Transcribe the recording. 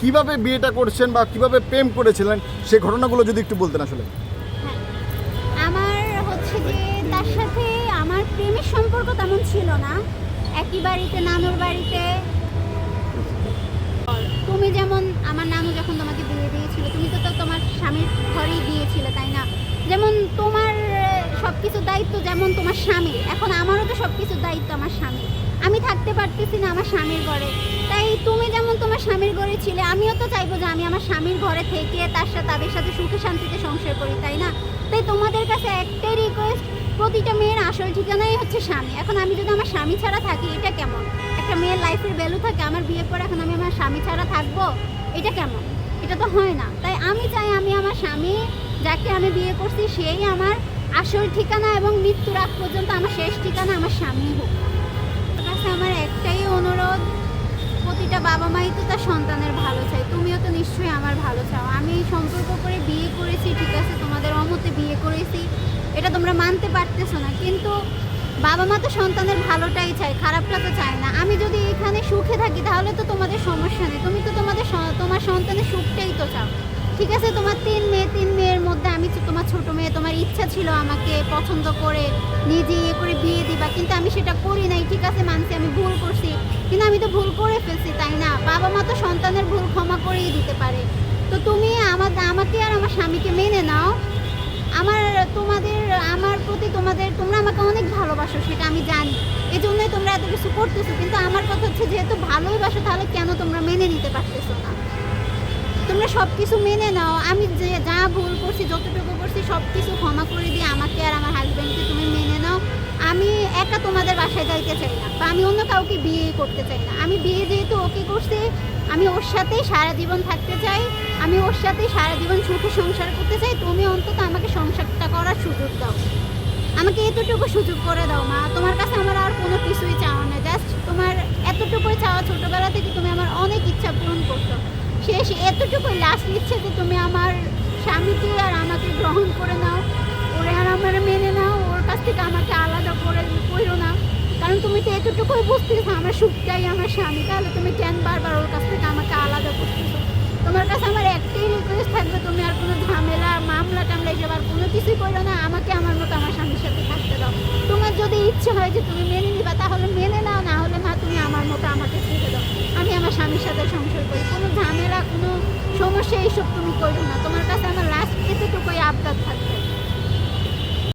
কীভাবে বিয়েটা করছেন বা কীভাবে প্রেম করেছিলেন সেই ঘটনাগুলো যদি একটু বলতেন আসলে। আমার হচ্ছে যে তার সাথে আমার প্রেমের সম্পর্ক তেমন ছিল না। একই বাড়িতে, নানুর বাড়িতে। তুমি যেমন, আমার নানু যখন তোমাকে বিয়ে দিয়েছিল, তুমি তো তোমার স্বামীর ঘরেই গিয়েছিলে তাই না? যেমন তোমার সব কিছুর দায়িত্ব যেমন তোমার স্বামী এখন আমারও তো সব কিছুর দায়িত্ব আমার স্বামী আমি থাকতে পারতেছি না আমার স্বামীর ঘরে। তাই তুমি যেমন তোমার স্বামীর ঘরে ছিলে, আমিও তো চাইব যে আমি আমার স্বামীর ঘরে থেকে তার সাথে তাদের সাথে সুখে শান্তিতে সংসার করি, তাই না? তাই তোমাদের কাছে একটাই রিকোয়েস্ট প্রতিটা মেয়ের আসল ঠিকানাই হচ্ছে স্বামী। এখন আমি যদি আমার স্বামী ছাড়া থাকি, এটা কেমন? একটা মেয়ের লাইফের ভ্যালু থাকে, আমার বিয়ের পর এখন আমি আমার স্বামী ছাড়া থাকব, এটা কেমন? এটা তো হয় না। তাই আমি চাই আমি আমার স্বামী, যাকে আমি বিয়ে করছি, সেই আমার আসল ঠিকানা এবং মৃত্যুর আগ পর্যন্ত আমার শেষ ঠিকানা আমার স্বামী হোক। কাছে আমার একটাই অনুরোধ, প্রতিটা বাবা মাই তো তার সন্তানের ভালো চাই তুমিও তো নিশ্চয়ই আমার ভালো চাও। আমি সম্পর্ক করে বিয়ে করেছি, ঠিক আছে, তোমাদের অমতে বিয়ে করেছি। এটা তোমরা মানতে পারতেছো না, কিন্তু বাবা মা তো সন্তানের ভালোটাই চায়, খারাপটা তো চায় না। আমি যদি এখানে সুখে থাকি, তাহলে তো তোমাদের সমস্যা নেই। তুমি তো তোমাদের তোমার সন্তানের সুখটাই তো চাও। ঠিক আছে, তোমার তিন মেয়ে, তিন মেয়ের মধ্যে আমি তোমার ছোট মেয়ে, তোমার ইচ্ছা ছিল আমাকে পছন্দ করে নিজে ইয়ে করে বিয়ে দিবা, কিন্তু আমি সেটা করি নাই, ঠিক আছে মানছি, আমি ভুল করছি, কিন্তু আমি তো ভুল করে ফেলছি, তাই না? বাবা মা তো সন্তানের ভুল ক্ষমা করেই দিতে পারে। তো তুমি আমার, আমাকে আর আমার স্বামীকে মেনে নাও। আমার তোমাদের, আমার প্রতি তোমাদের, তোমরা আমাকে অনেক ভালোবাসো, সেটা আমি জানি। এই জন্যই তোমরা এত কিছু করতেছো, কিন্তু আমার কথা হচ্ছে, যেহেতু ভালোই বাসো, তাহলে কেন তোমরা মেনে নিতে পারতেছো না? তোমরা সব কিছু মেনে নাও। আমি যে যা ভুল করছি, যতটুকু করছি সব কিছু ক্ষমা করে দিয়ে আমাকে আর আমার হাজব্যান্ডকে তুমি মেনে নাও। আমি একা তোমাদের বাসায় যাইতে চাই না বা আমি অন্য কাউকে বিয়ে করতে চাই না। আমি বিয়ে যেহেতু ওকে করছি, আমি ওর সাথেই সারা জীবন থাকতে চাই। আমি ওর সাথেই সারা জীবন সুখে সংসার করতে চাই। তুমি অন্তত আমাকে সংসারটা করার সুযোগ দাও। আমাকে এতটুকু সুযোগ করে দাও মা। তোমার কাছে আমার আর কোনো কিছুই চাওয়া না জাস্ট তোমার এতটুকুই চাওয়া ছোটবেলা থেকে তুমি আমার অনেক ইচ্ছা পূরণ করছ শেষ এতটুকুই লাস্ট ইচ্ছে যে তুমি আমার স্বামীকে আর আমাকে গ্রহণ করে নাও। ওরে আর আমার মেনে নাও, ওর কাছ থেকে আমাকে আলাদা করে করো না। কারণ তুমি তো এতটুকুই বুঝতেছো, আমার সুখটাই আমার স্বামী। তাহলে তুমি কেন বারবার ওর কাছ থেকে আমাকে আলাদা করতেছো? তোমার কাছে আমার একটাই রিকোয়েস্ট থাকবে, তুমি আর কোনো ঝামেলা, মামলা টামলা এসব আর কোনো কিছুই করো না। আমাকে আমার মতো আমার স্বামীর সাথে থাকতে দাও। তোমার যদি ইচ্ছে হয় যে তুমি মেনে নিবা তাহলে মেনে নাও না হলে না তুমি আমার মতো আমাকে ছেড়ে দাও আমি আমার স্বামীর সাথে সংসার করি। কোনো ঝামেলা, কোনো সমস্যা, এইসব তুমি করো না। তোমার কাছে আমার লাস্ট এতটুকুই আবদার থাকবে।